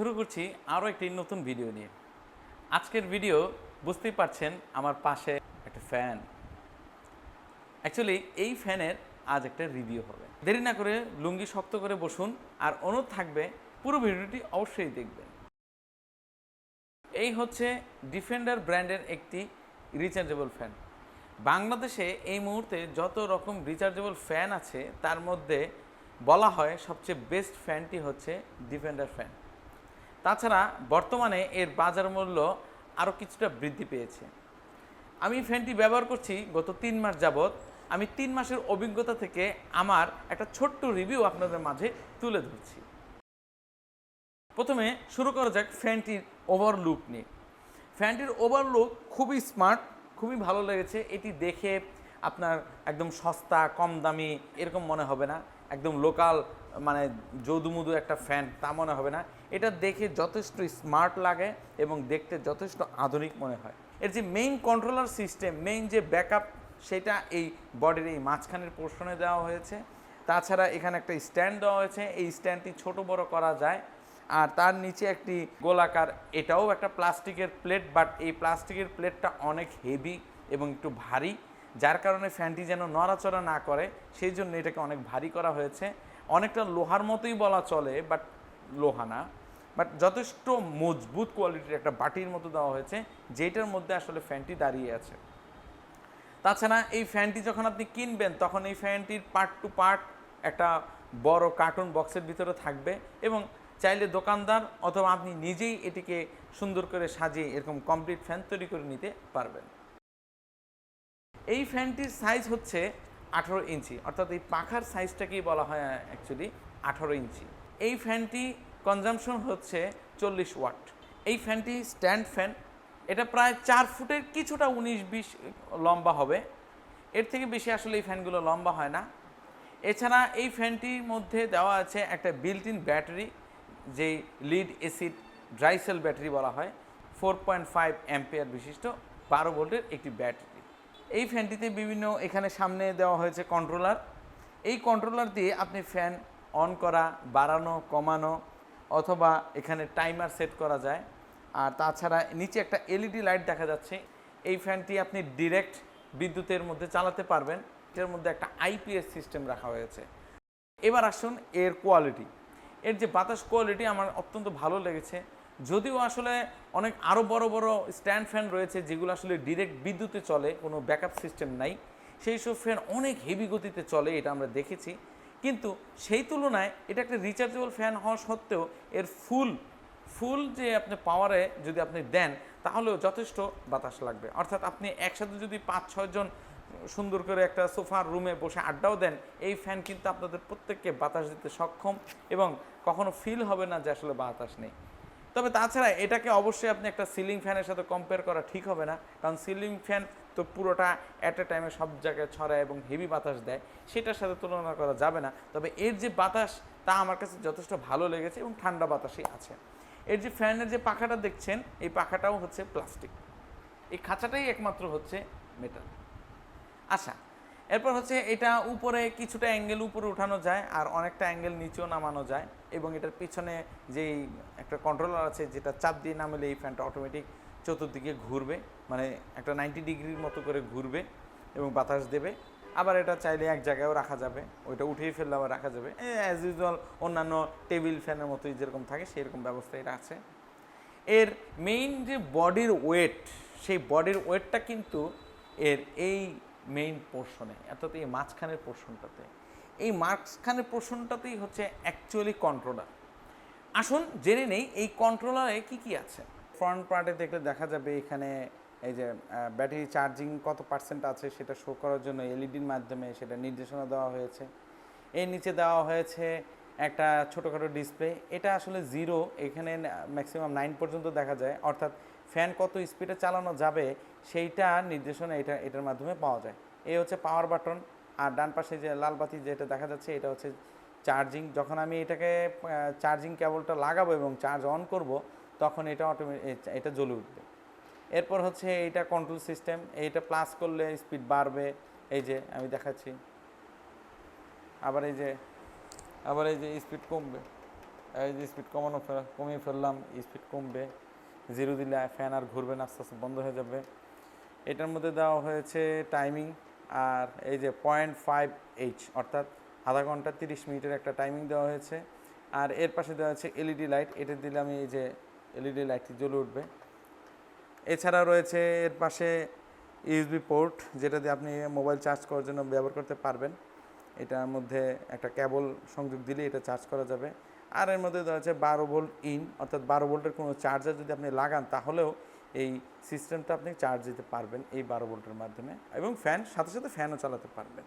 শুরু করছি আরও একটি নতুন ভিডিও নিয়ে। আজকের ভিডিও বুঝতেই পারছেন আমার পাশে একটা ফ্যান অ্যাকচুয়ালি এই ফ্যানের আজ একটা রিভিউ হবে। দেরি না করে লুঙ্গি শক্ত করে বসুন আর অনুরোধ থাকবে, পুরো ভিডিওটি অবশ্যই দেখবেন। এই হচ্ছে ডিফেন্ডার ব্র্যান্ডের একটি রিচার্জেবল ফ্যান বাংলাদেশে এই মুহূর্তে যত রকম রিচার্জেবল ফ্যান আছে, তার মধ্যে বলা হয় সবচেয়ে বেস্ট ফ্যানটি হচ্ছে ডিফেন্ডার ফ্যান তাছাড়া বর্তমানে এর বাজার মূল্য আরও কিছুটা বৃদ্ধি পেয়েছে। আমি ফ্যানটি ব্যবহার করছি গত তিন মাস যাবৎ। আমি তিন মাসের অভিজ্ঞতা থেকে আমার একটা ছোট্ট রিভিউ আপনাদের মাঝে তুলে ধরছি। প্রথমে শুরু করা যাক ফ্যানটির ওভারলুক নিয়ে। ফ্যানটির ওভারলুক খুবই স্মার্ট খুবই ভালো লেগেছে। এটি দেখে আপনার একদম সস্তা, কম দামি, এরকম মনে হবে না। একদম লোকাল মানে যদুমুদু একটা ফ্যান তা মনে হবে না। এটা দেখে যথেষ্ট স্মার্ট লাগে এবং দেখতে যথেষ্ট আধুনিক মনে হয়। এর যে মেইন কন্ট্রোলার সিস্টেম মেইন যে ব্যাকআপ সেটা এই বডির এই মাঝখানের পোর্শনে দেওয়া হয়েছে। তাছাড়া এখানে একটা স্ট্যান্ড দেওয়া হয়েছে। এই স্ট্যান্ডটি ছোট বড় করা যায়। আর তার নিচে একটি গোলাকার, এটাও একটা প্লাস্টিকের প্লেট বাট এই প্লাস্টিকের প্লেটটা অনেক হেভি এবং একটু ভারী। যার কারণে ফ্যানটি যেন নড়াচড়া না করে, সেই জন্য এটাকে অনেক ভারী করা হয়েছে। অনেকটা লোহার মতোই বলা চলে বাট লোহা না। বাট যথেষ্ট মজবুত কোয়ালিটির একটা বাটির মতো দেওয়া হয়েছে, যেটার মধ্যে আসলে ফ্যানটি দাঁড়িয়ে আছে। তাছাড়া এই ফ্যানটি যখন আপনি কিনবেন, তখন এই ফ্যানটির পার্ট টু পার্ট একটা বড় কার্টুন বক্সের ভিতরে থাকবে এবং চাইলে দোকানদার অথবা আপনি নিজেই এটিকে সুন্দর করে সাজিয়ে এরকম কমপ্লিট ফ্যান তৈরি করে নিতে পারবেন। এই ফ্যানটির সাইজ হচ্ছে আঠারো ইঞ্চি। অর্থাৎ এই পাখার সাইজটাকেই বলা হয় অ্যাকচুয়ালি আঠারো ইঞ্চি। এই ফ্যানটি কনজামশন হচ্ছে চল্লিশ ওয়াট। এই ফ্যানটি স্ট্যান্ড ফ্যান এটা প্রায় চার ফুটের কিছুটা উনিশ বিশ লম্বা হবে। এর থেকে বেশি আসলে এই ফ্যানগুলো লম্বা হয় না। এছাড়া এই ফ্যানটির মধ্যে দেওয়া আছে একটা বিল্ট ইন ব্যাটারি যেই lead acid dry cell battery বলা হয়। ফোর পয়েন্ট ফাইভ অ্যাম্পিয়ার বিশিষ্ট, বারো ভোল্টের একটি ব্যাটারি এই ফ্যানটিতে বিভিন্ন এখানে সামনে দেওয়া হয়েছে কন্ট্রোলার এই কন্ট্রোলার দিয়ে আপনি ফ্যান অন করা, বাড়ানো, কমানো অথবা এখানে টাইমার সেট করা যায়। আর তাছাড়া নিচে একটা এলইডি লাইট দেখা যাচ্ছে। এই ফ্যানটি আপনি ডিরেক্ট বিদ্যুতের মধ্যে চালাতে পারবেন। এটার মধ্যে একটা আইপিএস সিস্টেম রাখা হয়েছে। এবার আসুন এর কোয়ালিটি এর যে বাতাস কোয়ালিটি আমার অত্যন্ত ভালো লেগেছে। যদিও আসলে অনেক আরও বড় বড় স্ট্যান্ড ফ্যান রয়েছে যেগুলো আসলে ডিরেক্ট বিদ্যুতে চলে, কোনো ব্যাকআপ সিস্টেম নাই। সেই সব ফ্যান অনেক হেভি গতিতে চলে, এটা আমরা দেখেছি। কিন্তু সেই তুলনায় এটা একটা রিচার্জেবল ফ্যান হওয়া সত্ত্বেও এর ফুল ফুল যে আপনি পাওয়ারে যদি আপনি দেন, তাহলেও যথেষ্ট বাতাস লাগবে। অর্থাৎ আপনি একসাথে যদি পাঁচ ছয়জন সুন্দর করে একটা সোফার রুমে বসে আড্ডাও দেন, এই ফ্যান কিন্তু আপনাদের প্রত্যেককে বাতাস দিতে সক্ষম এবং কখনো ফিল হবে না যে আসলে বাতাস নেই। তবে তাছাড়া এটাকে অবশ্যই আপনি একটা সিলিং ফ্যানের সাথে কম্পেয়ার করা ঠিক হবে না। কারণ সিলিং ফ্যান তো পুরোটা অ্যাট এ টাইমে সব জায়গায় ছড়ায় এবং হেভি বাতাস দেয়, সেটার সাথে তুলনা করা যাবে না। তবে এর যে বাতাস, তা আমার কাছে যথেষ্ট ভালো লেগেছে এবং ঠান্ডা বাতাসই আছে। এর যে ফ্যানের যে পাখাটা দেখছেন, এই পাখাটাও হচ্ছে প্লাস্টিক এই খাঁচাটাই একমাত্র হচ্ছে মেটাল আচ্ছা এরপর হচ্ছে এটা উপরে কিছুটা অ্যাঙ্গেল উপরে উঠানো যায় আর অনেকটা অ্যাঙ্গেল নিচেও নামানো যায় এবং এটার পিছনে যেই একটা কন্ট্রোলার আছে যেটা চাপ দিয়ে নামলে এই ফ্যানটা অটোমেটিক চতুর্দিকে ঘুরবে মানে একটা নাইনটি ডিগ্রির মতো করে ঘুরবে এবং বাতাস দেবে। আবার এটা চাইলে এক জায়গায়ও রাখা যাবে, ওইটা উঠিয়ে ফেললে আবার রাখা যাবে। অ্যাজ ইউজুয়াল অন্যান্য টেবিল ফ্যানের মতোই যেরকম থাকে সেরকম ব্যবস্থা এটা আছে। এর মেইন যে বডির ওয়েট সেই বডির ওয়েটটা কিন্তু এর এই মেইন পোর্শনে অর্থাৎ এই মাঝখানের পোর্শনটাতে এই মাঝখানের পোর্শনটাতেই হচ্ছে অ্যাকচুয়ালি কন্ট্রোলার আসুন জেনে নেই, এই কন্ট্রোলারে কি কি আছে? ফ্রন্ট পার্টে দেখলে দেখা যাবে এখানে এই যে ব্যাটারি চার্জিং কত পার্সেন্ট আছে সেটা শো করার জন্য এলইডির মাধ্যমে সেটা নির্দেশনা দেওয়া হয়েছে। এর নিচে দেওয়া হয়েছে একটা ছোটোখাটো ডিসপ্লে এটা আসলে জিরো এখানে ম্যাক্সিমাম নাইন পর্যন্ত দেখা যায়। অর্থাৎ ফ্যান কত স্পিডে চালানো যাবে সেইটা নির্দেশনা এটা, এটার মাধ্যমে পাওয়া যায়। এই হচ্ছে পাওয়ার বাটন আর ডান পাশে যে লাল বাতি যেটা দেখা যাচ্ছে, এটা হচ্ছে চার্জিং যখন আমি এটাকে চার্জিং কেবলটা লাগাবো এবং চার্জ অন করব, তখন এটা অটোমেটিক এটা জ্বলে উঠবে। এরপর হচ্ছে এইটা কন্ট্রোল সিস্টেম এইটা প্লাস করলে স্পিড বাড়বে। এই যে আমি দেখাচ্ছি। আবার এই যে, আবার এই যে স্পিড কমবে। এই যে স্পিড কমানো ফেলা- কমিয়ে ফেললাম স্পিড কমবে। জিরো দিলে ফ্যান আর ঘুরবে না, আস্তে আস্তে বন্ধ হয়ে যাবে। এটার মধ্যে দেওয়া হয়েছে টাইমিং আর এই যে পয়েন্ট ফাইভ এইচ অর্থাৎ আধা ঘণ্টা তিরিশ মিনিটের একটা টাইমিং দেওয়া হয়েছে। আর এর পাশে দেওয়া হচ্ছে এলইডি লাইট এটা দিলে আমি এই যে এলইডি লাইটটি জ্বলে উঠবে। এছাড়া রয়েছে এর পাশে ইউএসবি পোর্ট যেটা দিয়ে আপনি মোবাইল চার্জ করার জন্য ব্যবহার করতে পারবেন। এটার মধ্যে একটা কেবল সংযোগ দিলে এটা চার্জ করা যাবে। আর এর মধ্যে দেওয়া আছে বারো ভোল্ট ইন অর্থাৎ বারো ভোল্টের কোনো চার্জার যদি আপনি লাগান, তাহলেও এই সিস্টেমটা আপনি চার্জ দিতে পারবেন এই বারো ভোল্টের মাধ্যমে এবং ফ্যান সাথে সাথে ফ্যানও চালাতে পারবেন।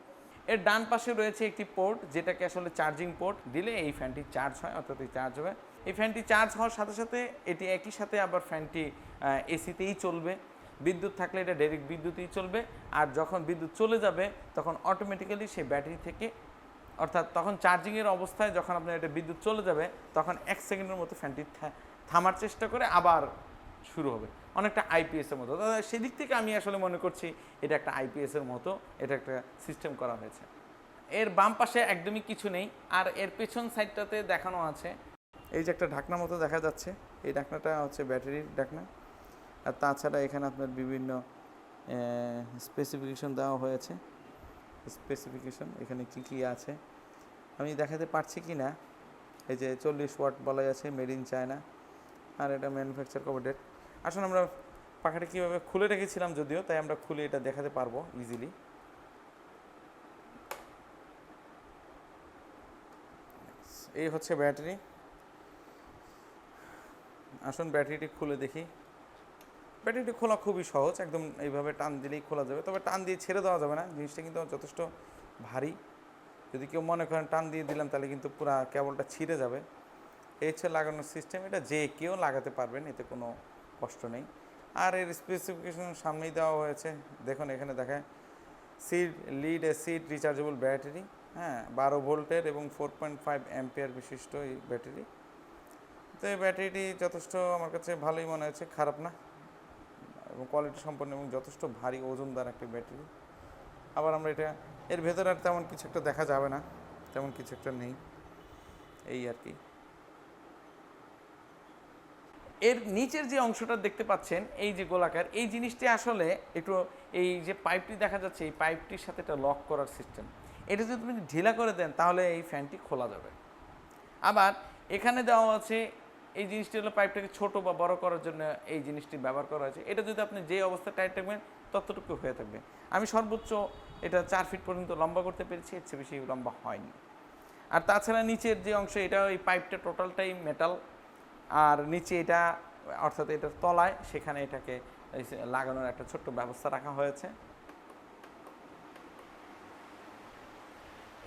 এর ডান পাশে রয়েছে একটি পোর্ট যেটাকে আসলে চার্জিং পোর্ট দিলে এই ফ্যানটি চার্জ হয়, অর্থাৎ এই চার্জ হবে। এই ফ্যানটি চার্জ হওয়ার সাথে সাথে এটি একই সাথে আবার ফ্যানটি এসিতেই চলবে। বিদ্যুৎ থাকলে এটা ডাইরেক্ট বিদ্যুতেই চলবে। আর যখন বিদ্যুৎ চলে যাবে, তখন অটোমেটিক্যালি সেই ব্যাটারি থেকে অর্থাৎ তখন চার্জিংয়ের অবস্থায় যখন আপনার এটা বিদ্যুৎ চলে যাবে, তখন এক সেকেন্ডের মতো ফ্যানটি থামার চেষ্টা করে আবার শুরু হবে। অনেকটা আইপিএসের মতো। সেদিক থেকে আমি আসলে মনে করছি এটা একটা আইপিএসের মতো, এটা একটা সিস্টেম করা হয়েছে। এর বাম পাশে একদমই কিছু নেই, আর এর পেছন সাইডটাতে দেখানো আছে। এই যে একটা ঢাকনা মতো দেখা যাচ্ছে, এই ঢাকনাটা হচ্ছে ব্যাটারির ঢাকনা। আর তাছাড়া এখানে আপনার বিভিন্ন স্পেসিফিকেশন দেওয়া হয়েছে। স্পেসিফিকেশন এখানে কি কি আছে? আমি দেখাতে পারছি কি না? এই যে চল্লিশ ওয়াট বলা আছে মেড ইন চায়না আর এটা ম্যানুফ্যাকচার কভার আসলে আমরা পাখাটা কীভাবে খুলে রেখেছিলাম যদিও, তাই আমরা খুলে এটা দেখাতে পারব ইজিলি এই হচ্ছে ব্যাটারি। আসুন ব্যাটারিটি খুলে দেখি। ব্যাটারিটি খোলা খুবই সহজ, একদম এইভাবে টান দিলেই খোলা যাবে। তবে টান দিয়ে ছেড়ে দেওয়া যাবে না, জিনিসটা কিন্তু যথেষ্ট ভারী। যদি কেউ মনে করেন টান দিয়ে দিলাম, তাহলে কিন্তু পুরো কেবলটা ছিঁড়ে যাবে। এই হচ্ছে লাগানোর সিস্টেম এটা যে কেউ লাগাতে পারবেন, এতে কোনো কষ্ট নেই। আর এর স্পেসিফিকেশন সামনেই দেওয়া হয়েছে। দেখুন, এখানে দেখায় sealed lead acid rechargeable battery হ্যাঁ বারো ভোল্টের এবং ফোর পয়েন্ট ফাইভ অ্যাম্পিয়ার বিশিষ্ট এই ব্যাটারি তো এই ব্যাটারিটি যথেষ্ট আমার কাছে ভালোই মনে হয়েছে, খারাপ না। এবং কোয়ালিটি সম্পন্ন এবং যথেষ্ট ভারী ওজনদার একটি ব্যাটারি আবার আমরা এটা, এর ভেতরে আর তেমন কিছু একটা দেখা যাবে না, তেমন কিছু একটা নেই। এই আর কি। এর নিচের যে অংশটা দেখতে পাচ্ছেন, এই যে গোলাকার, এই জিনিসটি আসলে একটু, এই যে পাইপটি দেখা যাচ্ছে, এই পাইপটির সাথে এটা লক করার সিস্টেম এটা যদি আপনি ঢিলা করে দেন, তাহলে এই ফ্যানটি খোলা যাবে। আবার এখানে দেওয়া আছে এই জিনিসটি হলো পাইপটাকে ছোট বা বড় করার জন্য এই জিনিসটি ব্যবহার করা হয়েছে। এটা যদি আপনি যে অবস্থায় টাইট রাখবেন ততটুকু হয়ে থাকবে। আমি সর্বোচ্চ এটা চার ফিট পর্যন্ত লম্বা করতে পেরেছি, এর চেয়ে বেশি লম্বা হয়নি। আর তাছাড়া নিচের যে অংশ, এটা ওই পাইপটা টোটালটাই মেটাল আর নিচে এটা, অর্থাৎ এটার তলায় সেখানে এটাকে লাগানোর একটা ছোট্ট ব্যবস্থা রাখা হয়েছে।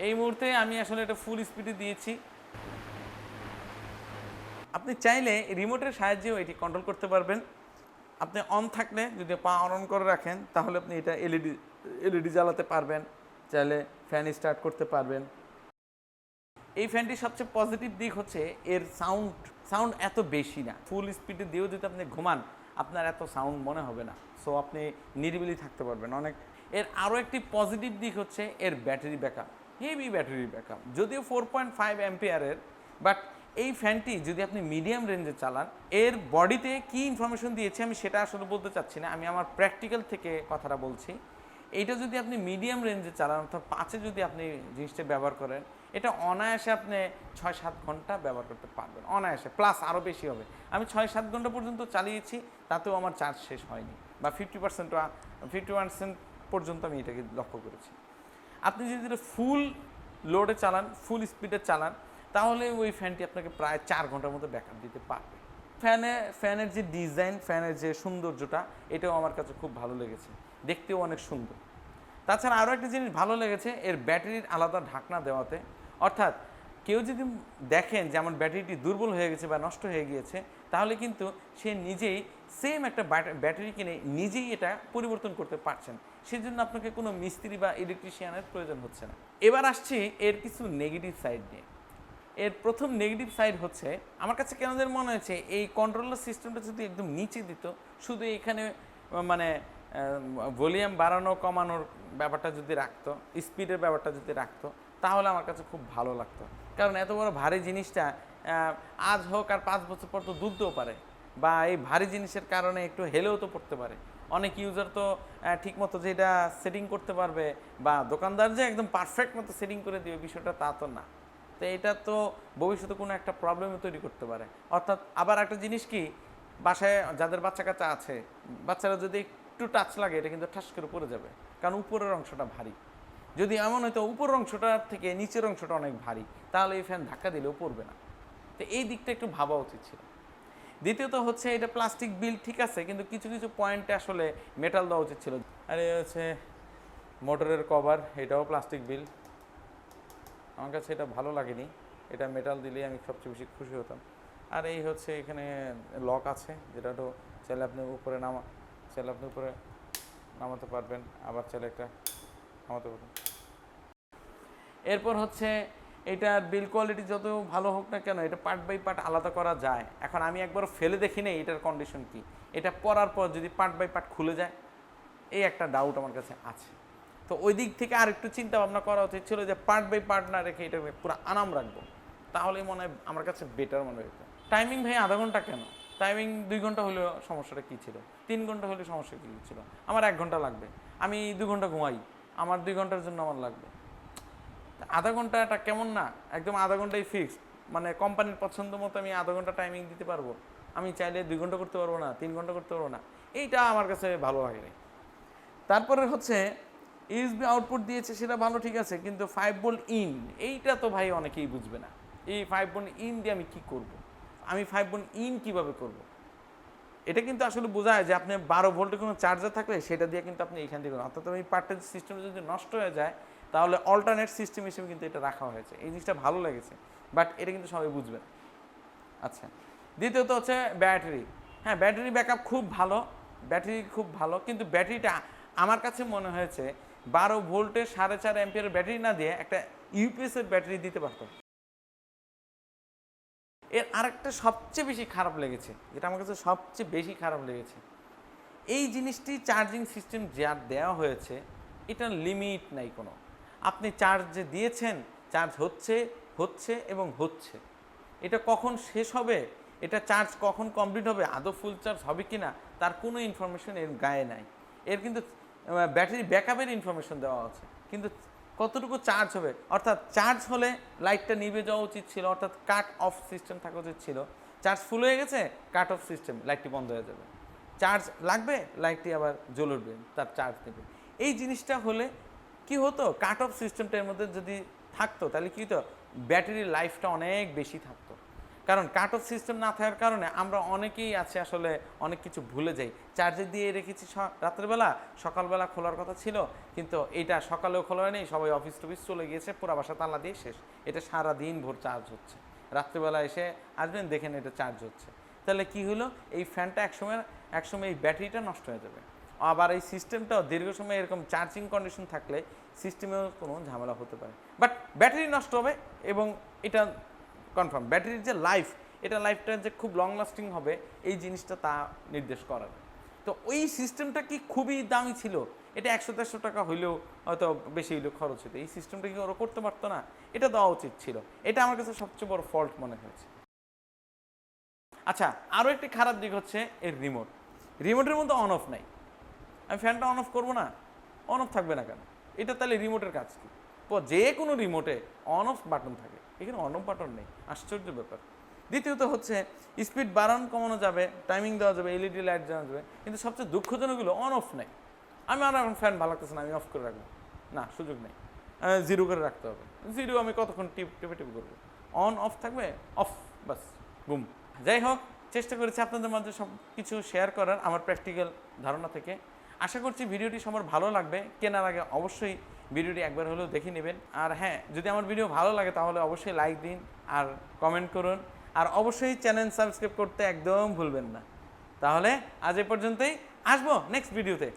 এই মুহূর্তে আমি আসলে এটা ফুল স্পিডে দিয়েছি। আপনি চাইলে রিমোটের সাহায্যেও এটি কন্ট্রোল করতে পারবেন। আপনি অন থাকলে যদি পা অন করে রাখেন, তাহলে আপনি এটা এলইডি এলইডি জ্বালাতে পারবেন। চাইলে ফ্যান স্টার্ট করতে পারবেন। এই ফ্যানটির সবচেয়ে পজিটিভ দিক হচ্ছে এর সাউন্ড সাউন্ড এত বেশি না। ফুল স্পিডে দিয়েও যদি আপনি ঘুমান, আপনার এত সাউন্ড মনে হবে না। সো আপনি নিরিবিলি থাকতে পারবেন। অনেক, এর আরও একটি পজিটিভ দিক হচ্ছে এর battery backup heavy battery backup যদিও ফোর পয়েন্ট ফাইভ অ্যাম্পিয়ারের বাট এই ফ্যানটি যদি আপনি মিডিয়াম রেঞ্জে চালান, এর বডিতে কি ইনফরমেশন দিয়েছে আমি সেটা আসলে বলতে চাচ্ছি না। আমি আমার প্র্যাকটিক্যাল থেকে কথাটা বলছি। এইটা যদি আপনি মিডিয়াম রেঞ্জে চালান, অর্থাৎ পাঁচে যদি আপনি জিনিসটা ব্যবহার করেন, এটা অনায়াসে আপনি ছয় সাত ঘণ্টা ব্যবহার করতে পারবেন। অনায়াসে প্লাস আরও বেশি হবে। আমি ছয় সাত ঘণ্টা পর্যন্ত চালিয়েছি, তাতেও আমার চার্জ শেষ হয়নি বা ফিফটি পার্সেন্ট ফিফটি পার্সেন্ট পর্যন্ত আমি এটাকে লক্ষ্য করেছি। আপনি যদি এটা ফুল লোডে চালান ফুল স্পিডে চালান তাহলে ওই ফ্যানটি আপনাকে প্রায় চার ঘণ্টার মতো ব্যাকআপ দিতে পারবে। ফ্যানে, ফ্যানের যে ডিজাইন ফ্যানের যে সৌন্দর্যটা, এটাও আমার কাছে খুব ভালো লেগেছে। দেখতেও অনেক সুন্দর। তাছাড়া আরও একটা জিনিস ভালো লেগেছে, এর ব্যাটারির আলাদা ঢাকনা দেওয়াতে। অর্থাৎ কেউ যদি দেখেন যে আমার ব্যাটারিটি দুর্বল হয়ে গেছে বা নষ্ট হয়ে গিয়েছে, তাহলে কিন্তু সে নিজেই সেম একটা ব্যাটা- ব্যাটারি কিনে নিজেই এটা পরিবর্তন করতে পারছেন। সেজন্য আপনাকে কোনো মিস্ত্রি বা ইলেকট্রিশিয়ানের প্রয়োজন হচ্ছে না। এবার আসছি এর কিছু নেগেটিভ সাইড নিয়ে। এর প্রথম নেগেটিভ সাইড হচ্ছে, আমার কাছে কেন যেন মনে হয়েছে, এই কন্ট্রোলার সিস্টেমটা যদি একদম নিচে দিত, শুধু এখানে মানে ভলিউম বাড়ানো, কমানোর ব্যাপারটা যদি রাখতো স্পিডের ব্যাপারটা যদি রাখতো, তাহলে আমার কাছে খুব ভালো লাগতো। কারণ এত বড় ভারী জিনিসটা আজ হোক আর পাঁচ বছর পর তো দুলতেও পারে, বা এই ভারী জিনিসের কারণে একটু হেলেও তো পড়তে পারে। অনেক ইউজার তো ঠিক মতো যেটা সেটিং করতে পারবে, বা দোকানদার যে একদম পারফেক্ট মতো সেটিং করে দিবে, বিষয়টা তা তো না। তো এটা তো ভবিষ্যতে কোনো একটা প্রবলেমও তৈরি করতে পারে। অর্থাৎ আবার একটা জিনিস কি, বাসায় যাদের বাচ্চা কাচ্চা আছে, বাচ্চারা যদি একটু টাচ লাগে, এটা কিন্তু ঠাস করে পড়ে যাবে। কারণ উপরের অংশটা ভারী। যদি এমন হয়তো উপরের অংশটা থেকে নিচের অংশটা অনেক ভারী, তাহলে এই ফ্যান ধাক্কা দিলেও পড়বে না। তো এই দিকটা একটু ভাবা উচিত ছিল। দ্বিতীয়ত হচ্ছে, এটা প্লাস্টিক বিল ঠিক আছে, কিন্তু কিছু কিছু পয়েন্টে আসলে মেটাল দেওয়া উচিত ছিল। আর হচ্ছে মোটরের কভার এটাও প্লাস্টিক বিল আমার কাছে এটা ভালো লাগেনি। এটা মেটাল দিলেই আমি সবচেয়ে বেশি খুশি হতাম। আর এই হচ্ছে এখানে লক আছে, যেটা তো চাইলে আপনি উপরে নামা, চাইলে আপনি উপরে নামাতে পারবেন, আবার চাইলে একটা নামাতে পারবেন। এরপর হচ্ছে এটার বিল কোয়ালিটি যত ভালো হোক না কেন, এটা পার্ট বাই পার্ট আলাদা করা যায়। এখন আমি একবার ফেলে দেখি নেই এটার কন্ডিশন কি। এটা পরার পর যদি পার্ট বাই পার্ট খুলে যায়, এই একটা ডাউট আমার কাছে আছে। তো ওই দিক থেকে আর একটু চিন্তা ভাবনা করা উচিত ছিল যে পার্ট বাই পার্ট না রেখে এটা পুরো আনাম রাখব। তাহলেই মনে হয় আমার কাছে বেটার মনে হতো টাইমিং ভাই আধা ঘণ্টা কেন? টাইমিং দুই ঘণ্টা হলেও সমস্যাটা কী ছিল? তিন ঘণ্টা হলে সমস্যা কী ছিল? আমার এক ঘণ্টা লাগবে। আমি দুই ঘণ্টা ঘুমাই। আমার দুই ঘণ্টার জন্য আমার লাগবে। আধা ঘন্টাটা কেমন না? একদম আধা ঘন্টাই ফিক্সড মানে কোম্পানির পছন্দ মতো আমি আধা ঘণ্টা টাইমিং দিতে পারব। আমি চাইলে দুই ঘণ্টা করতে পারব না, তিন ঘণ্টা করতে পারব না। এইটা আমার কাছে ভালো নাই। তারপরে হচ্ছে ইউএসবি আউটপুট দিয়েছে, সেটা ভালো ঠিক আছে, কিন্তু ফাইভ বোল্ট ইন এইটা তো ভাই অনেকেই বুঝবে না এই ফাইভ বোল্ট ইন দিয়ে আমি কি করব। আমি ফাইভ বোল্ট ইন কীভাবে করব। এটা কিন্তু আসলে বোঝায় যে আপনি বারো ভোল্টের কোনো চার্জার থাকলে সেটা দিয়ে কিন্তু আপনি এখান থেকে অর্থাৎ এই পার্টের সিস্টেম যদি নষ্ট হয়ে যায়, তাহলে অল্টারনেট সিস্টেম হিসেবে কিন্তু এটা রাখা হয়েছে এই জিনিসটা ভালো লেগেছে বাট এটা কিন্তু সবাই বুঝবে না আচ্ছা দ্বিতীয়ত হচ্ছে ব্যাটারি হ্যাঁ ব্যাটারি ব্যাকআপ খুব ভালো, ব্যাটারি খুব ভালো, কিন্তু ব্যাটারিটা আমার কাছে মনে হয়েছে বারো ভোল্টে সাড়ে চার অ্যাম্পিয়ারের ব্যাটারি না দিয়ে একটা ইউপিএস এর ব্যাটারি দিতে পারতো। এর আরেকটা সবচেয়ে বেশি খারাপ লেগেছে, যেটা আমার কাছে সবচেয়ে বেশি খারাপ লেগেছে, এই জিনিসটি চার্জিং সিস্টেম যার দেওয়া হয়েছে, এটার লিমিট নাই কোনো। আপনি চার্জ যে দিয়েছেন, চার্জ হচ্ছে হচ্ছে এবং হচ্ছে। এটা কখন শেষ হবে, এটা চার্জ কখন কমপ্লিট হবে, আদৌ ফুল চার্জ হবে কি না তার কোনো ইনফরমেশন এর গায়ে নাই। এর কিন্তু ব্যাটারি ব্যাকআপের ইনফরমেশন দেওয়া আছে। কিন্তু কতটুকু চার্জ হবে? অর্থাৎ চার্জ হলে লাইটটা নিভে যাওয়া উচিত ছিল, অর্থাৎ কাট অফ সিস্টেম থাকা উচিত ছিল। চার্জ ফুল হয়ে গেছে কাট অফ সিস্টেম লাইটটি বন্ধ হয়ে যাবে। চার্জ লাগবে লাইটটি আবার জ্বলে উঠবে, তার চার্জ নেবে। এই জিনিসটা হলে কি হতো? কাট অফ সিস্টেমটার মধ্যে যদি থাকতো, তাহলে কি হতো? ব্যাটারির লাইফটা অনেক বেশি থাকতো। কারণ কাট অফ সিস্টেম না থাকার কারণে আমরা অনেকেই আছে আসলে অনেক কিছু ভুলে যাই। চার্জে দিয়ে রেখেছি রাত্রেবেলা, সকালবেলা খোলার কথা ছিল, কিন্তু এটা সকালেও খোলা হয়নি, সবাই অফিস টফিস চলে গিয়েছে, পুরা বাসা তালা দিয়ে শেষ। এটা সারা দিন ভোর চার্জ হচ্ছে। রাত্রেবেলা এসে আসবেন, দেখেন এটা চার্জ হচ্ছে। তাহলে কি হলো? এই ফ্যানটা একসময় একসময় এই ব্যাটারিটা নষ্ট হয়ে যাবে। আবার এই সিস্টেমটাও দীর্ঘ সময় এরকম চার্জিং কন্ডিশন থাকলে সিস্টেমেও কোনো ঝামেলা হতে পারে। বাট ব্যাটারি নষ্ট হবে এবং এটা কনফার্ম। ব্যাটারির যে লাইফ, এটা লাইফটা যে খুব লং লাস্টিং হবে, এই জিনিসটা তা নির্দেশ করার তো ওই সিস্টেমটা কি খুবই দামি ছিল? এটা একশো দেড়শো টাকা হইলেও হয়তো বেশি হইলেও খরচ হতো এই সিস্টেমটা কি ওরা করতে পারতো না? এটা দেওয়া উচিত ছিল। এটা আমার কাছে সবচেয়ে বড় ফল্ট মনে হয়েছে। আচ্ছা আরও একটি খারাপ দিক হচ্ছে এর রিমোট রিমোটের মধ্যে অন অফ নাই। আমি ফ্যানটা অন অফ করব না? অন অফ থাকবে না কেন? এটা তাহলে রিমোটের কাজ কি? যে কোনো রিমোটে অন অফ বাটন থাকে। এখানে অন অফ নেই। আশ্চর্য ব্যাপার। দ্বিতীয়ত হচ্ছে স্পিড বাড়ানো কমানো যাবে টাইমিং দেওয়া যাবে এলইডি লাইট দেওয়া যাবে, কিন্তু সবচেয়ে দুঃখজনক হলো অন অফ নেই। আমি আর এখন ফ্যান ভালো লাগতেছে না, আমি অফ করে রাখব। না, সুযোগ নেই। জিরো করে রাখতে হবে। জিরো আমি কতক্ষণ টিপ, টিপে টিপ করব? অন অফ থাকবে? অফ বাস বুম যাই হোক, চেষ্টা করেছি আপনাদের মাঝে সব কিছু শেয়ার করার, আমার প্র্যাকটিক্যাল ধারণা থেকে। আশা করছি ভিডিওটি সবার ভালো লাগবে। কেনার আগে অবশ্যই ভিডিওটি একবার হলেও দেখে নেবেন। আর হ্যাঁ যদি আমার ভিডিও ভালো লাগে তাহলে অবশ্যই লাইক দিন আর কমেন্ট করুন। আর অবশ্যই চ্যানেল সাবস্ক্রাইব করতে একদম ভুলবেন না। তাহলে আজ এ পর্যন্তই, আসব নেক্সট ভিডিওতে